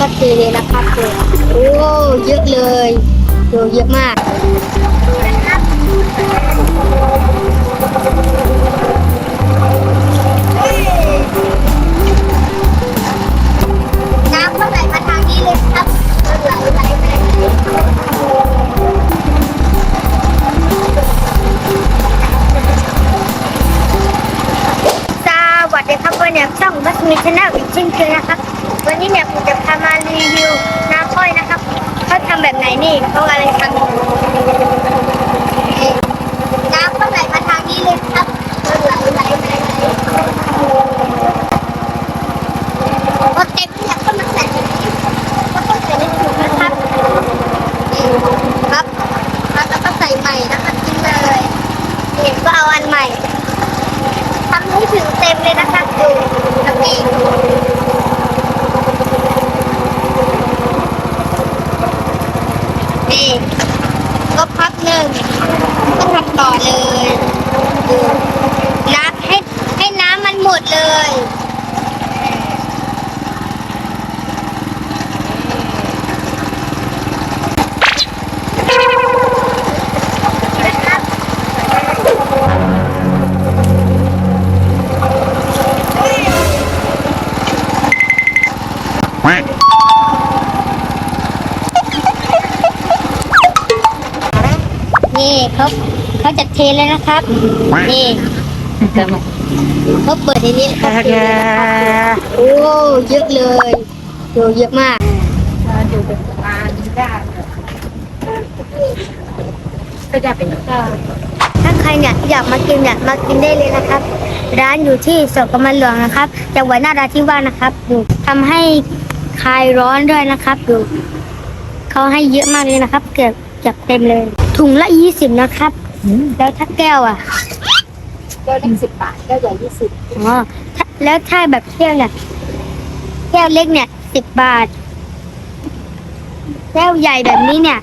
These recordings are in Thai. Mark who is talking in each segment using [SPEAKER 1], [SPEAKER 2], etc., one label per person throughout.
[SPEAKER 1] ก็ตีเลยนะครับโอ้เยอะเลยโอ้เยอะมาก มีชแนลอีกเช่นเคยนะครับ วันนี้เนี่ยผมจะพามารีวิวน้ำอ้อยนะครับเขาทำแบบไหนนี่เขาอะไรทำน้ำก็ไหลมาทางนี้เลยครับไหลไหลไหลไหลพอเต็มเนี่ยก็มาใส่ในนี้ก็ต้องใส่ในถุงนะครับครับแล้วก็ใส่ใหม่นะคะกินเลยนี่ก็เอาอันใหม่ทำให้ถึงเต็มเลยนะคะดูน้ำนี่นี่ ก็พักหนึ่งก็ทำต่อเลย เขาเขาจะเทเลยนะครับ นี่เขาเปิดในนี้เขาเทเลยนะครับโอ้เยอะเลยโอ้เยอะมาก
[SPEAKER 2] ดูเป็นงานากก็จะเป็นข้าว
[SPEAKER 1] ถ้าใครเนี่ยอยากมากินเนี่ยมากินได้เลยนะครับ ร้านอยู่ที่สกมันหลวงนะครับจังหวัดนราธิวาสนะครับดูทำให้คลายร้อนด้วยนะครับดูเขาให้เยอะมากเลยนะครับ เกือบเกือบเต็มเลย ถุงละยี่สิบนะครับ แล้วถ้าแก้วอะ
[SPEAKER 2] แก้วเล็กสิบบาทแก้วใหญ่ยี่สิบ
[SPEAKER 1] อ๋อถ้าแล้วถ้าแบบแก้วเนี่ยแก้วเล็กเนี่ยสิบบาท แก้วใหญ่แบบนี้เนี่ย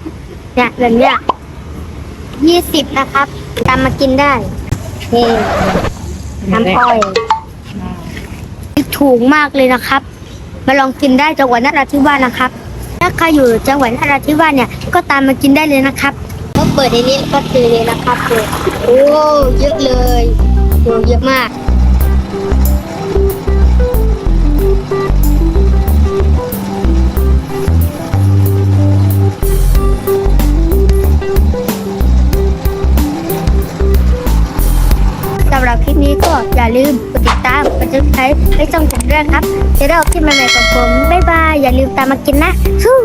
[SPEAKER 1] เนี่ยแบบเนี้ยยี่สิบนะครับตามมากินได้นี่น้ำอ้อยถูกมากเลยนะครับ มาลองกินได้จังหวัดนราธิวาสนะครับ ถ้าใครอยู่จังหวัดนราธิวาสเนี่ยก็ตามมากินได้เลยนะครับ ก็เปิดในนี้ก็เทเลยนะครับโอ้เยอะเลยโอ้เยอะมากสำหรับคลิปนี้ก็อย่าลืมกดติดตามกดติดตามให้ช่องผมด้วยครับ จะได้ออกคลิปใหม่ๆของผม บ๊ายบาย อย่าลืมตามมากินนะฮู้